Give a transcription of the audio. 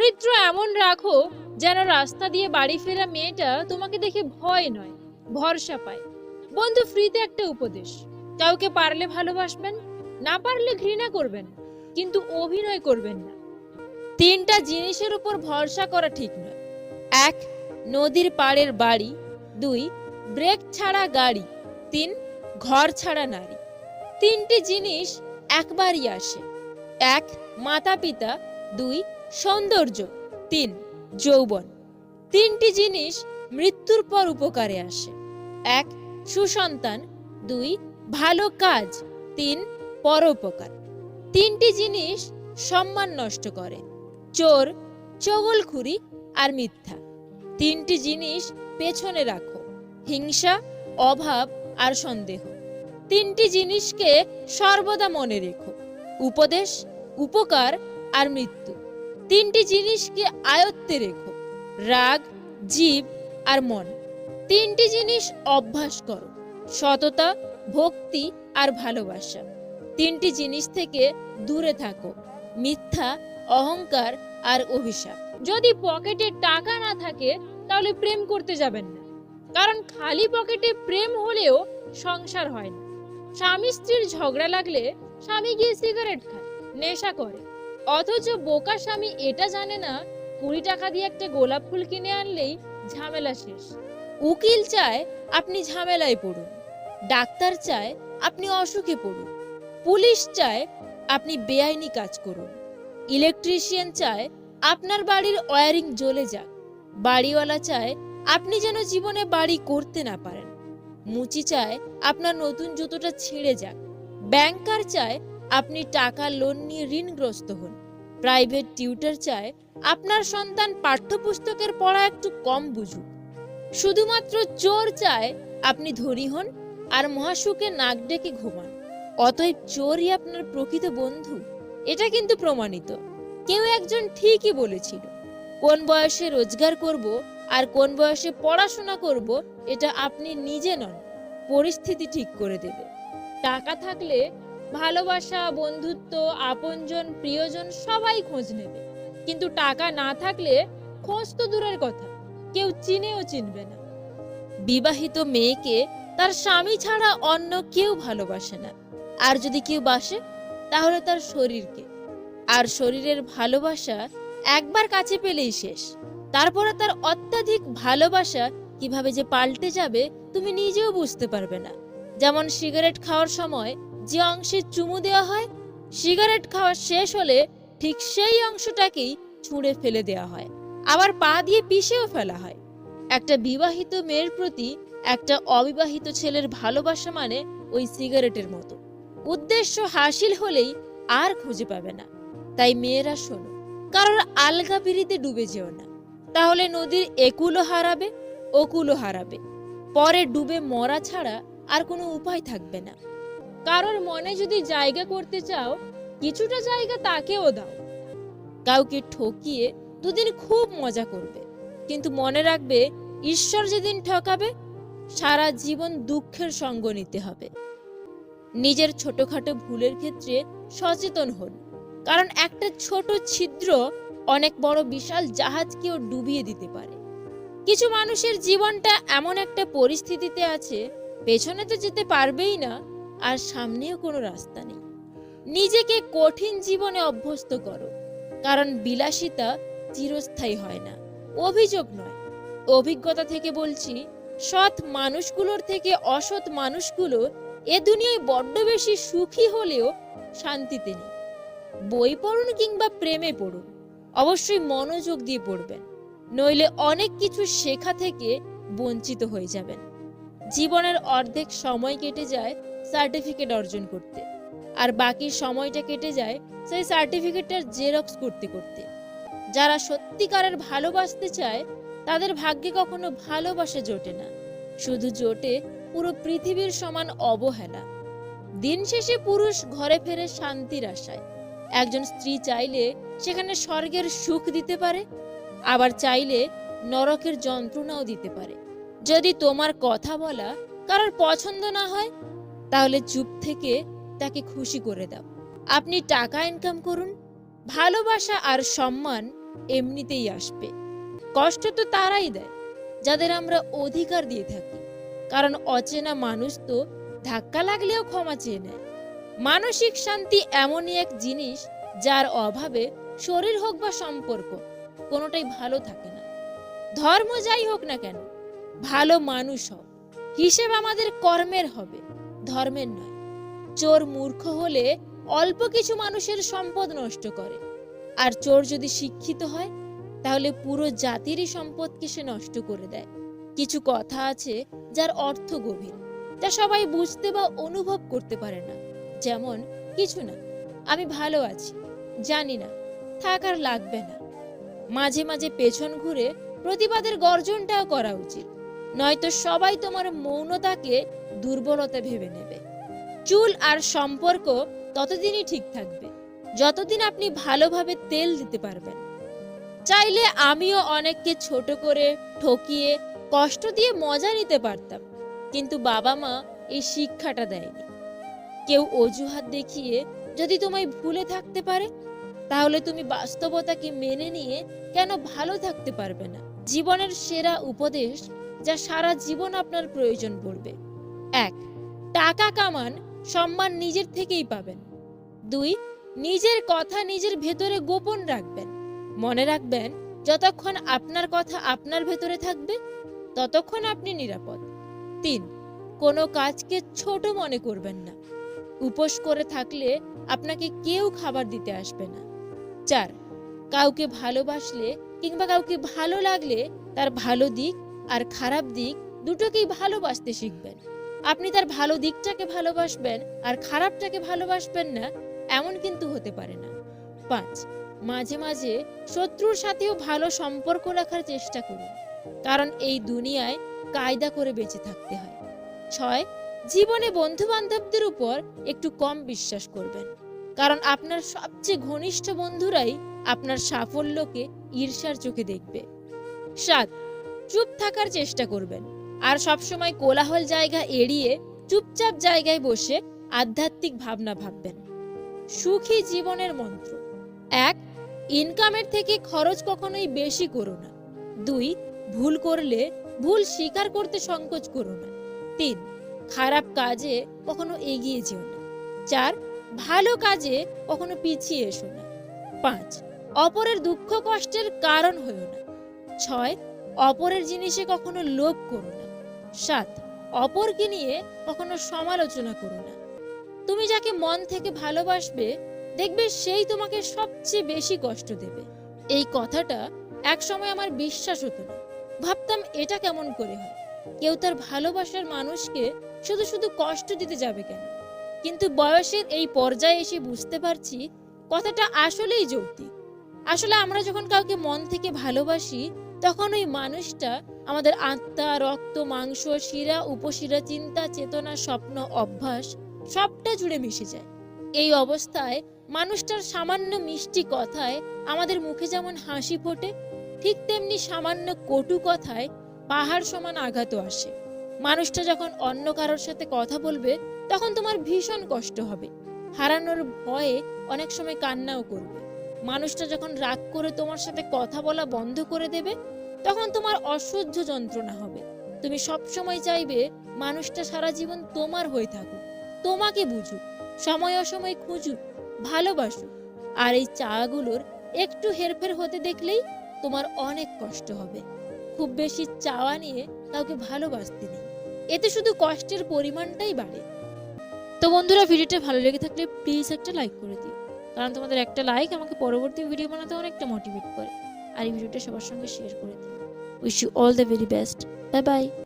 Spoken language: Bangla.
চরিত্র এমন রাখো যেন রাস্তা দিয়ে বাড়ি ফেরা মেয়েটা তোমাকে দেখে ভয় নয়, ভরসা পায়। বন্ধু, ফ্রিতে একটা উপদেশ। কাউকে পারলে ভালোবাসবেন, না পারলে ঘৃণা করবেন, কিন্তু অভিনয় করবেন না। তিনটা জিনিসের উপর ভরসা করা ঠিক নয়। এক, নদীর পাড়ের বাড়ি। দুই, ব্রেক ছাড়া গাড়ি। তিন, ঘর ছাড়া নারী। তিনটি জিনিস একবারই আসে। এক মাতা পিতা দুই সৌন্দর্য। তিন, যৌবন। তিনটি জিনিস মৃত্যুর পর উপকারে আসে। এক, সুসন্তান। দুই, ভালো কাজ। তিন, পরোপকার। তিনটি জিনিস সম্মান নষ্ট করে। চোর, চগলখুরি আর মিথ্যা। তিনটি জিনিস পেছনে রাখো। হিংসা, অভাব আর সন্দেহ। তিনটি জিনিসকে সর্বদা মনে রেখো। উপদেশ, উপকার আর মৃত্যু। তিনটি জিনিসকে আয়ত্তে রেখো। রাগ জীব আর মন। তিনটি জিনিস অভ্যাস করো। সততা, ভক্তি আর ভালোবাসা। তিনটি জিনিস থেকে দূরে থাকো। মিথ্যা, অহংকার আর অভিশাপ। যদি পকেটে টাকা না থাকে, তাহলে প্রেম করতে যাবেন না। কারণ খালি পকেটে প্রেম হলেও সংসার হয় না। স্বামী স্ত্রীর ঝগড়া লাগলে স্বামী গিয়ে সিগারেট খায়, নেশা করে। অথচ বোকা স্বামী এটা জানে না, কুড়ি টাকা দিয়ে একটা গোলাপ ফুল কিনে আনলেই ঝামেলা শেষ। উকিল চায় আপনি ঝামেলায় পড়ুন, ডাক্তার চায় আপনি অসুখে পড়ুন, পুলিশ চায় আপনি বেআইনি কাজ করুন, ইলেকট্রিশিয়ান চায় আপনার বাড়ির ওয়ারিং জ্বলে যাক, বাড়িওয়ালা চায় আপনি যেন জীবনে বাড়ি করতে না পারেন, মুচি চায় আপনার নতুন জুতোটা ছিঁড়ে যাক, ব্যাংকার চায় আপনি টাকা লোন নিয়ে ঋণগ্রস্ত হন প্রাইভেট টিউটর চায়, আপনার সন্তান পাঠ্যপুস্তকের পড়া একটু কম বুঝুক। শুধুমাত্র চোর চায়, আপনি ধনী হন আর মহাসুখে নাক ডেকে ঘুমান। অতএব চোরই আপনার প্রকৃত বন্ধু, এটা কিন্তু প্রমাণিত। কেউ একজন ঠিকই বলেছিল, কোন বয়সে রোজগার করব আর কোন বয়সে পড়াশোনা করব, এটা আপনি নিজে নন, পরিস্থিতি ঠিক করে দেবে। টাকা থাকলে ভালোবাসা, বন্ধুত্ব, আপনজন, প্রিয়জন সবাই খোঁজ নেবে। কিন্তু টাকা না থাকলে খোঁজ তো দূরের কথা, কেউ চিনেও চিনবে না। বিবাহিত মেয়েকে তার স্বামী ছাড়া অন্য কেউ ভালোবাসে না। আর যদি কেউ বাসে, তাহলে তার শরীরকে। আর শরীরের ভালোবাসা একবার কাছে পেলেই শেষ। তারপরে তার অত্যাধিক ভালোবাসা কীভাবে যে পাল্টে যাবে, তুমি নিজেও বুঝতে পারবে না। যেমন সিগারেট খাওয়ার সময় যে অংশে চুমু দেওয়া হয়, সিগারেট খাওয়া শেষ হলে ঠিক সেই অংশটাকেই ছুঁড়ে ফেলে দেওয়া হয়। আবার পা দিয়ে পিষেও ফেলা হয়। একটা বিবাহিত মেয়ের প্রতি একটা অবিবাহিত ছেলের ভালোবাসা মানে ওই সিগারেটের মতো। উদ্দেশ্য হাসিল হলেই আর খুঁজে পাবে না। তাই মেয়েরা শোনো, কারোর আলগা পিড়িতে ডুবে যেও না। তাহলে নদীর একুলও হারাবে ওকুলও হারাবে। পরে ডুবে মরা ছাড়া আর কোনো উপায় থাকবে না। কারোর মনে যদি জায়গা করতে চাও, কিছুটা জায়গা তাকেও দাও। কাউকে ঠকিয়ে দুদিন খুব মজা করবে, কিন্তু মনে রাখবে ঈশ্বর যেদিন ঠকাবে, সারা জীবন দুঃখের সঙ্গ নিতে হবে। নিজের ছোটখাটো ভুলের ক্ষেত্রে সচেতন হন, কারণ একটা ছোট ছিদ্র অনেক বড় বিশাল জাহাজকেও ডুবিয়ে দিতে পারে। কিছু মানুষের জীবনটা এমন একটা পরিস্থিতিতে আছে, পেছনে তো যেতে পারবেই না আর সামনেও কোনো রাস্তা নেই। নিজেকে কঠিন জীবনে অভ্যস্ত করো, কারণ বিলাসিতা চিরস্থায়ী হয় না। অভিযোগ নয়। অভিজ্ঞতা থেকে বলছি, সৎ মানুষগুলোর থেকে অসৎ মানুষগুলো এ দুনিয়ায় বড্ড বেশি সুখী হলেও শান্তিতে নেই। বই পড়ুন কিংবা প্রেমে পড়ুন, অবশ্যই মনোযোগ দিয়ে পড়বেন, নইলে অনেক কিছু শেখা থেকে বঞ্চিত হয়ে যাবেন। জীবনের অর্ধেক সময় কেটে যায় সার্টিফিকেট অর্জন করতে। আর বাকি সময়টা কেটে যায় সেই সার্টিফিকেটটার জেরক্স করতে করতে। যারা সত্যিকারের ভালোবাসতে চায়, তাদের ভাগ্যে কখনো ভালোবাসা জোটে না। শুধু জোটে, পুরো পৃথিবীর সমান অবহেলা। দিন শেষে পুরুষ ঘরে ফেরে শান্তির আশায়। একজন স্ত্রী চাইলে সেখানে স্বর্গের সুখ দিতে পারে, আবার চাইলে নরকের যন্ত্রণাও দিতে পারে। যদি তোমার কথা বলা কারোর পছন্দ না হয়, তাহলে চুপ থেকে তাকে খুশি করে দাও। আপনি টাকা ইনকাম করুন, ভালোবাসা আর সম্মান এমনিতেই আসবে। কষ্ট তো তারাই দেয়, যাদের আমরা অধিকার দিয়ে থাকি। কারণ অচেনা মানুষ তো ধাক্কা লাগলেও ক্ষমা চেয়ে নেয়। মানসিক শান্তি এমনই এক জিনিস যার অভাবে শরীর হোক বা সম্পর্ক, কোনোটাই ভালো থাকে না। ধর্ম যাই হোক না কেন ভালো মানুষ হোক হিসেব আমাদের কর্মের হবে, ধর্মের নয়। চোর মূর্খ হলে অল্প কিছু মানুষের সম্পদ নষ্ট করে। আর চোর যদি শিক্ষিত হয়, তাহলে পুরো জাতিরই সম্পদকে সে নষ্ট করে দেয়। কিছু কথা আছে যার অর্থ গভীর, যা সবাই বুঝতে বা অনুভব করতে পারে না। যেমন, কিছু না, আমি ভালো আছি, জানি না থাকার লাগবে না। মাঝে মাঝে পেছন ঘুরে প্রতিবাদের গর্জনটাও করা উচিত। নয়তো সবাই তোমার মৌনতাকে দুর্বলতা ভেবে নেবে। চুল আর সম্পর্ক ততদিনই ঠিক থাকবে, যতদিন আপনি ভালোভাবে তেল দিতে পারবেন। চাইলে আমিও অনেককে ছোট করে ঠকিয়ে কষ্ট দিয়ে মজা নিতে পারতাম, কিন্তু বাবা মা এই শিক্ষাটা দেয়নি। কেউ অজুহাত দেখিয়ে যদি তোমায় ভুলে থাকতে পারে, তাহলে তুমি বাস্তবতাকে মেনে নিয়ে কেন ভালো থাকতে পারবে না? জীবনের সেরা উপদেশ যা সারা জীবন আপনার প্রয়োজন পড়বে। এক, টাকা কামান সম্মান নিজের থেকেই পাবেন। দুই, নিজের কথা নিজের ভেতরে গোপন রাখবেন। মনে রাখবেন, যতক্ষণ আপনার কথা আপনার ভেতরে থাকবে, ততক্ষণ আপনি নিরাপদ। তিন, কোনো কাজকে ছোট মনে করবেন না। উপোস করে থাকলে আপনাকে কেউ খাবার দিতে আসবে না। চার, কাউকে ভালোবাসলে কিংবা কাউকে ভালো লাগলে তার ভালো দিক আর খারাপ দিক দুটোকেই ভালোবাসতে শিখবেন। আপনি তার ভালো দিকটাকে ভালোবাসবেন আর খারাপটাকে ভালোবাসবেন না, এমন কিন্তু হতে পারে না। পাঁচ, মাঝে মাঝে শত্রুর সাথেও ভালো সম্পর্ক রাখার চেষ্টা করুন, কারণ এই দুনিয়ায় কায়দা করে বেঁচে থাকতে হয়। ছয়, জীবনে বন্ধু বান্ধবদের উপর একটু কম বিশ্বাস করবেন, কারণ আপনার সবচেয়ে ঘনিষ্ঠ বন্ধুরাই আপনার সাফল্যকে ঈর্ষার চোখে দেখবে। সাত চুপ থাকার চেষ্টা করবেন। আর সবসময় কোলাহল জায়গা এড়িয়ে চুপচাপ জায়গায় বসে আধ্যাত্মিক ভাবনা ভাববেন। সুখী জীবনের মন্ত্র। এক, ইনকামের থেকে খরচ কখনোই বেশি করো না। দুই, ভুল করলে ভুল স্বীকার করতে সংকোচ করো না। তিন, খারাপ কাজে কখনো এগিয়ে যেও না। চার, ভালো কাজে কখনো পিছিয়ে এসো না। পাঁচ, অপরের দুঃখ কষ্টের কারণ হয়েও না। ছয় অপরের জিনিসে কখনো লোভ করো না। সাত, অপরকে নিয়ে কখনো সমালোচনা করো না। তুমি যাকে মন থেকে ভালোবাসবে, দেখবে সেই তোমাকে সবচেয়ে বেশি কষ্ট দেবে। এই কথাটা একসময় আমার বিশ্বাস হতো না। ভাবতাম, এটা কেমন করে হয়? কেউ তার ভালোবাসার মানুষকে শুধু শুধু কষ্ট দিতে যাবে কেন? কিন্তু বয়সের এই পর্যায়ে এসে বুঝতে পারছি, কথাটা আসলেই যৌক্তিক। আসলে আমরা যখন কাউকে মন থেকে ভালোবাসি তখন ওই মানুষটা আমাদের আত্মা, রক্ত, মাংস, শিরা, উপশিরা, চিন্তা, চেতনা, স্বপ্ন, অভ্যাস সবটা জুড়ে মিশে যায়। এই অবস্থায় মানুষটার সামান্য মিষ্টি কথায় আমাদের মুখে যেমন হাসি ফোটে, ঠিক তেমনি সামান্য কটু কথায় পাহাড় সমান আঘাতও আসে। মানুষটা যখন অন্য কারোর সাথে কথা বলবে, তখন তোমার ভীষণ কষ্ট হবে। হারানোর ভয়ে অনেক সময় কান্নাও করবে। মানুষটা যখন রাগ করে তোমার সাথে কথা বলা বন্ধ করে দেবে তখন তোমার অসহ্য যন্ত্রণা হবে। তুমি সব সময় চাইবে মানুষটা সারা জীবন তোমার হয়ে থাকুক, তোমাকে বুঝুক, সময় অসময় খুঁজুক, ভালোবাসুক। আর এই চাগুলোর একটু হেরফের হতে দেখলেই তোমার অনেক কষ্ট হবে। খুব বেশি চাওয়া নিয়ে কাউকে ভালোবাসতে নেই। এতে শুধু কষ্টের পরিমাণটাই বাড়ে। তো বন্ধুরা, ভিডিওটা ভালো লেগে থাকলে প্লিজ একটা লাইক করে দিও। কারণ তোমাদের একটা লাইক আমাকে পরবর্তী ভিডিও বানাতে অনেকটা মোটিভেট করে। আর এই ভিডিওটা সবার সঙ্গে শেয়ার করে দিও। Wish you all the very best. Bye bye.